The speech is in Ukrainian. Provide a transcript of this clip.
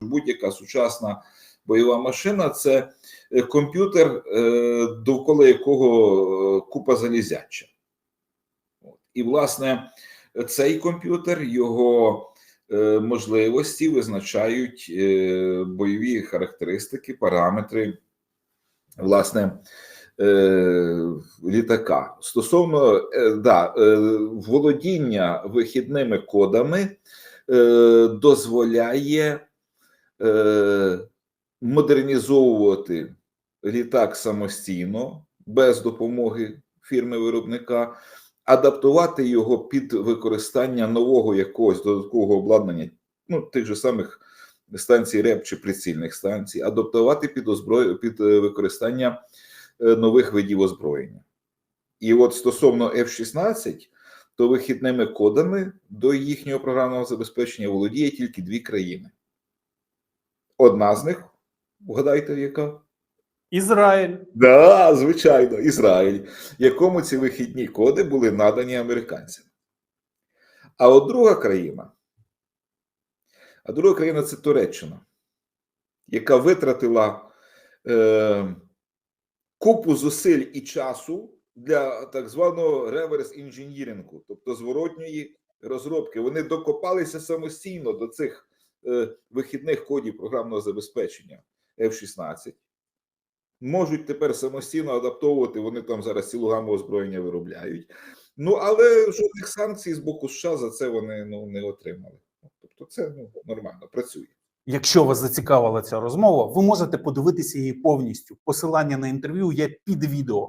будь-яка сучасна бойова машина це е, комп'ютер, е, довкола якого е, купа залізяча. І, власне, цей комп'ютер, його можливості визначають бойові характеристики, параметри, власне, літака. Стосовно да, володіння вихідними кодами дозволяє е, модернізовувати літак самостійно, без допомоги фірми-виробника, адаптувати його під використання нового якогось додаткового обладнання, ну, тих же самих станцій РЕП чи прицільних станцій, адаптувати під, озброю, під е, використання е, нових видів озброєння. І от стосовно F-16, то вихідними кодами до їхнього програмного забезпечення володіє тільки дві країни. Одна з них, вгадайте, яка? Ізраїль. Да, звичайно, Ізраїль, якому ці вихідні коди були надані американцям. А от друга країна, а друга країна це Туреччина, яка витратила е, купу зусиль і часу для так званого реверс інженірингу, тобто зворотньої розробки. Вони докопалися самостійно до цих вихідних кодів програмного забезпечення F-16 можуть тепер самостійно адаптовувати. Вони там зараз цілу гаму озброєння виробляють. Ну але жодних санкцій з боку США за це вони ну не отримали. Тобто, це ну нормально працює. Якщо вас зацікавила ця розмова, ви можете подивитися її повністю. Посилання на інтерв'ю є під відео.